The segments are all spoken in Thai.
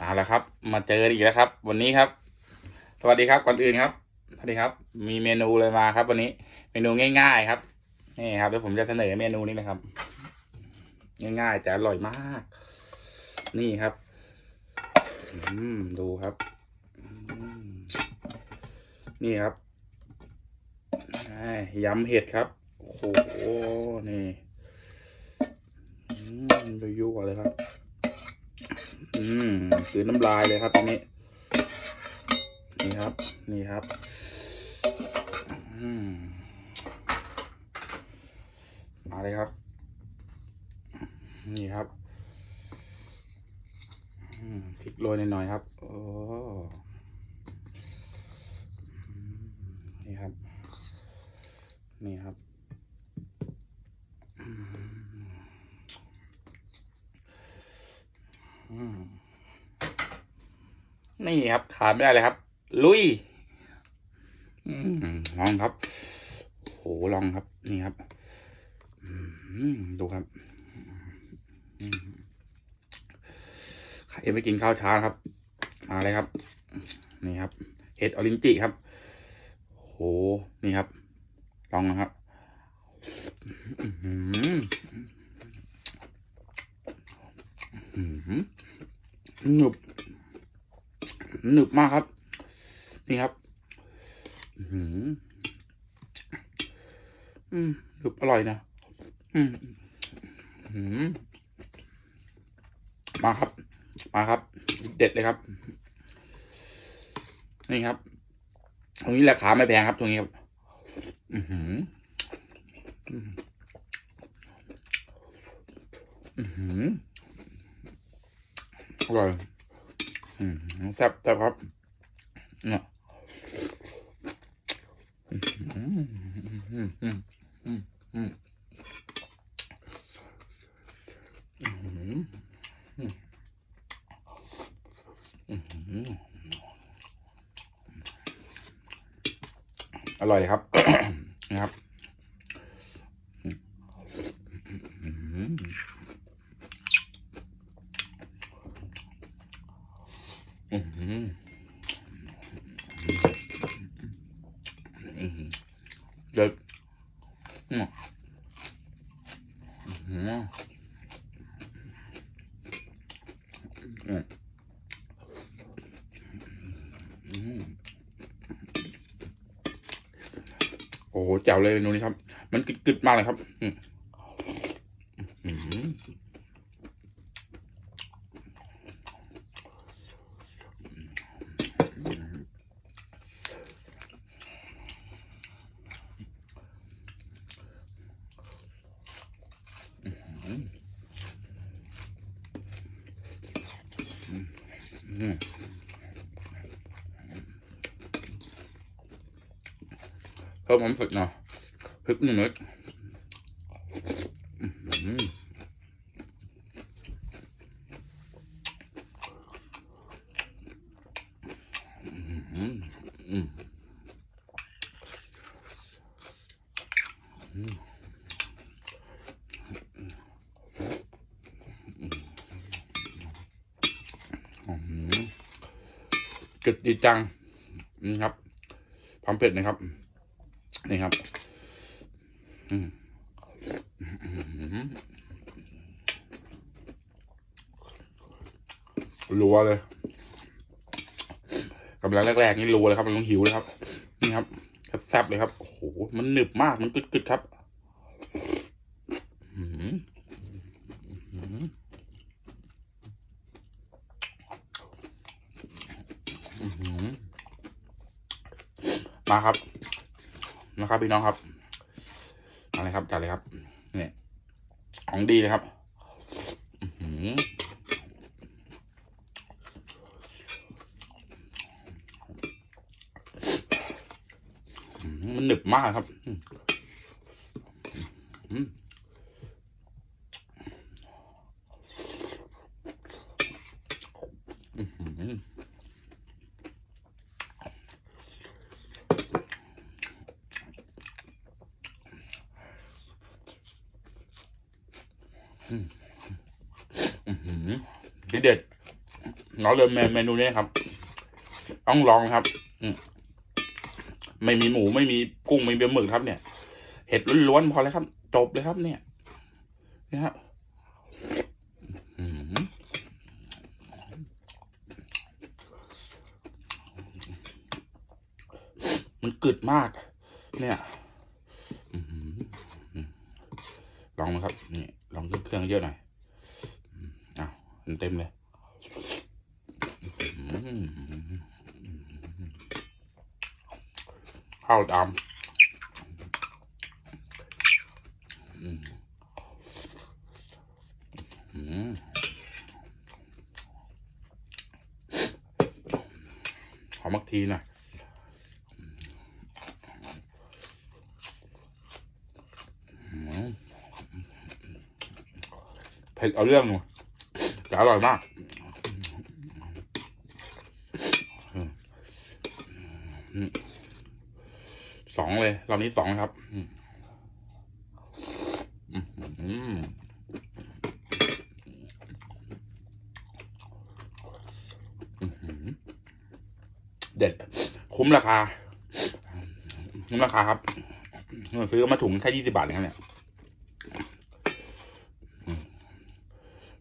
เอาละครับ มาเจออีกแล้วครับ วันนี้ครับ สวัสดีครับก่อนอื่นครับสวัสดีครับ มีเมนูเลยมาครับ วันนี้ เมนูง่าย ๆ ครับนี่ครับเดี๋ยวผมจะเสนอเมนูนี้นะครับ ง่ายๆแต่อร่อยมาก นี่ครับ อืมดูครับนี่ครับยำเห็ดครับโอ้โหนี่อืมไปยุ่ก่อนเลยครับ อืมซื้อน้ำลายเลยครับตรงนี้ นี่ครับ นี่ครับ อืมมาเลยครับ นี่ครับพริกโรยหน่อยๆครับ โอ้นี่ครับ นี่ครับอืมอืม นี่ครับขาดไม่ได้เลยครับ ลุยอลองครับโหลองครับ นี่ครับดูครับอืมใครไม่กินข้าวเช้าครับ มาเลยครับ นี่ครับเห็ดออรินจิครับโหนี่ครับ ลองนะครับหืออื้อหือหนึบ หนึบมากครับ นี่ครับอื้อหืออืมหนึบอร่อยนะ อืมมาครับ มาครับ เด็ดเลยครับ นี่ครับ ตรงนี้ราคาไม่แพงครับ ตรงนี้ครับ อือหือ อืออื้อหืออร่อย อืมแซ่บแต่ครับเนี่อร่อยครับ เด็ดโอ้โหแจ๋วเลยเมนูนี้ครับ มันกึดๆมากเลยครับ Mm. Thơm ẩm thịt nè Thịt như mít mm. Mm. ดีจัง นี่ครับความเผ็ดนะครับ นี่ครับรัวเลยกำลังแรกๆนี่รัวเลยครับมันต้องหิวเลยครับ นี่ครับแซ่บๆเลยครับโอ้โหมันหนึบมากมันกึดๆครับอืมอืมอื้อหือ มาครับ นะครับพี่น้องครับมาเลยครับจัดเลยครับ เนี่ย ของดีเลยครับอืมันหนึบมากครับ อืมอืมอื้อหือ อื้อหือเด็ดน้องเลยเมนูนี้ครับ ต้องลองครับไม่มีหมูไม่มีกุ้งไม่มีหมึกครับ เนี่ย เห็ดล้วนๆพอแล้วครับ จบเลยครับ เนี่ยนี่ครับมันกึดมาก เนี่ยลองนะครับ นี่ลองเครื่องเยอะหน่อย เต็มเลยข้าวตามอืมอืมหอมมักทีหน่อยเผ็ดเอาเรื่องอยู่แต่ อร่อยมากสองเลยรอบนี้สองครับเด็ด คุ้มราคา คุ้มราคาครับซื้อมาถุงแค่ยี่สิบาทเองครับเนี่ย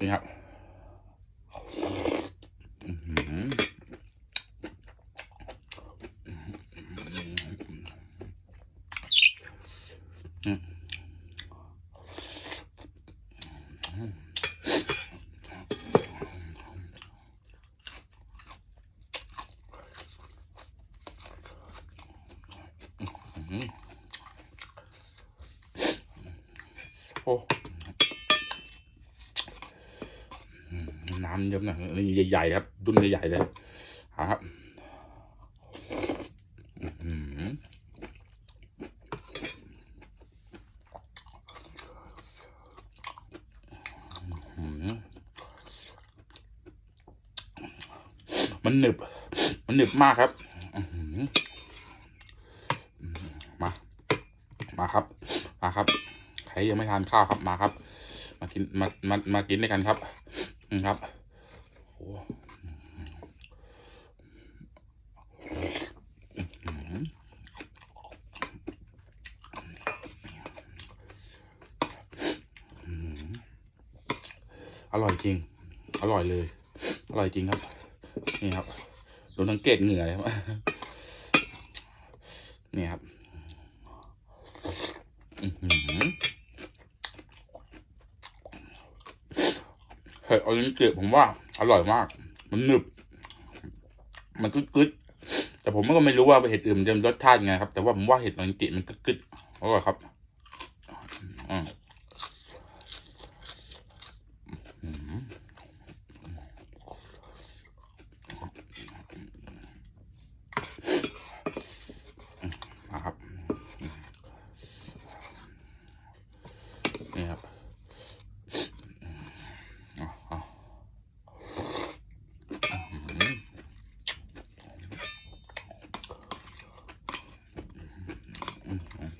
นี่ครับ เยอะหน่อยนี่ใหญ่ๆครับดุนใหญ่ๆเลยครับมันหนึบ มันหนึบมากครับมา มาครับ มาครับ ใครยังไม่ทานข้าวครับ มาครับ มากิน มา มา มากินด้วยกันครับ ครับ อร่อยจริง อร่อยเลย อร่อยจริงครับ นี่ครับดนสังเกตเหงื่อเลยครับ นี่ครับอื้อหือเห็ดออรินจิผมว่า อร่อยมาก มันหนึบ มันกึดกึดๆแต่ผมก็ไม่รู้ว่าเห็ดอื่นมันจะรสชาติไงครับ แต่ว่าผมว่าเห็ดออรินจิมันกึดกึดๆอร่อยครับอืมอื้อหือมาครับ นี่ครับอ๋ออ๋ออื้อหืออื้อหือ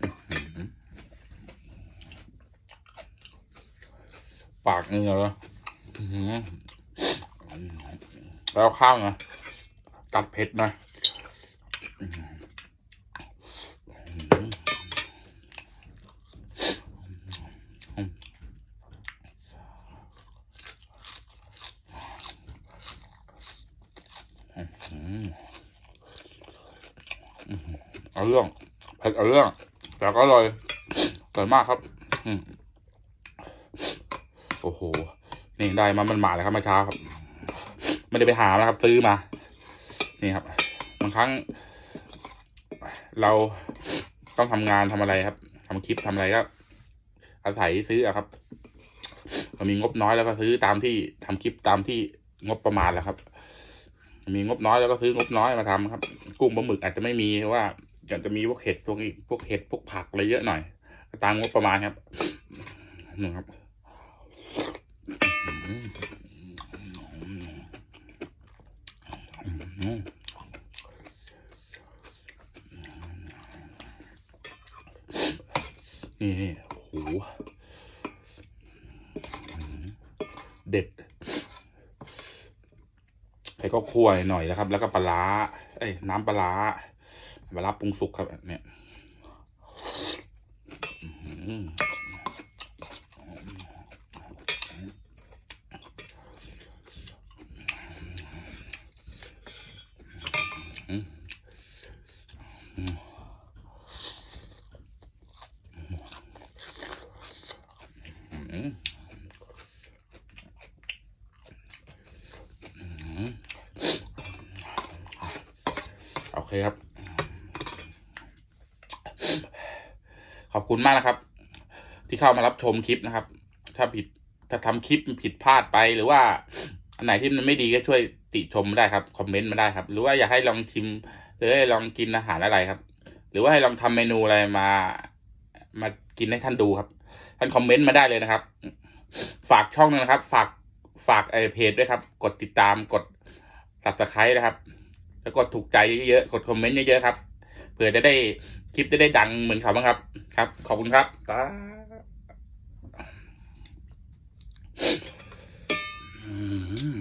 อื้อหือ ปากเหงือเลยอื้อหือแล้วข้าวนะตัดเผ็ดหน่อยอื้อหือเอาเรื่องเผ็ดเอาเรื่องแต่ก็อร่อยอร่อยมากครับ อืม โอ้โห นี่ได้มามันมาเลยครับเมื่อเช้าครับ ไม่ได้ไปหานะครับ ซื้อมา นี่ครับ บางครั้ง เราต้องทำงานทำอะไรครับทำคลิปทำอะไรก็อาศัยซื้ออะครับเรามีงบน้อยแล้วก็ซื้อตามที่ทำคลิปตามที่งบประมาณแหละครับ มีงบน้อยแล้วก็ซื้องบน้อยมาทำครับ กุ้งปลาหมึกอาจจะไม่มีว่าอยากจะมีพวกเห็ดพวกนี้พวกเห็ดพวกผักอะไรเยอะหน่อย ตามงบประมาณครับหนึ่งครับ นี่นี่โอ้โหเด็ดไอ้ก็คั่วหน่อยนะครับ แล้วก็ปลาเอ้ยน้ำปลาปลาปรุงสุกครับเนี่ยอื้อหืออื้อ โอ เคครับ ขอบคุณมากนะครับ ที่เข้ามารับชมคลิปนะครับ ถ้าผิดถ้าทำคลิปผิดพลาดไปหรือว่า อันไหนที่มันไม่ดีก็ช่วยติชมมาได้ครับ คอมเมนต์มาได้ครับ หรือว่าอยากให้ลองชิม หรือให้ลองกินอาหารอะไรครับ หรือว่าให้ลองทำเมนูอะไรมา มากินให้ท่านดูครับ ท่านคอมเมนต์มาได้เลยนะครับ ฝากช่องนะครับ ฝากฝากไอเพจด้วยครับ กดติดตามกด subscribe นะครับ แล้วกดถูกใจเยอะๆกดคอมเมนต์เยอะๆครับเผื่อจะได้คลิปจะได้ดังเหมือนเขาบ้างครับ ครับ ขอบคุณครับตาอืม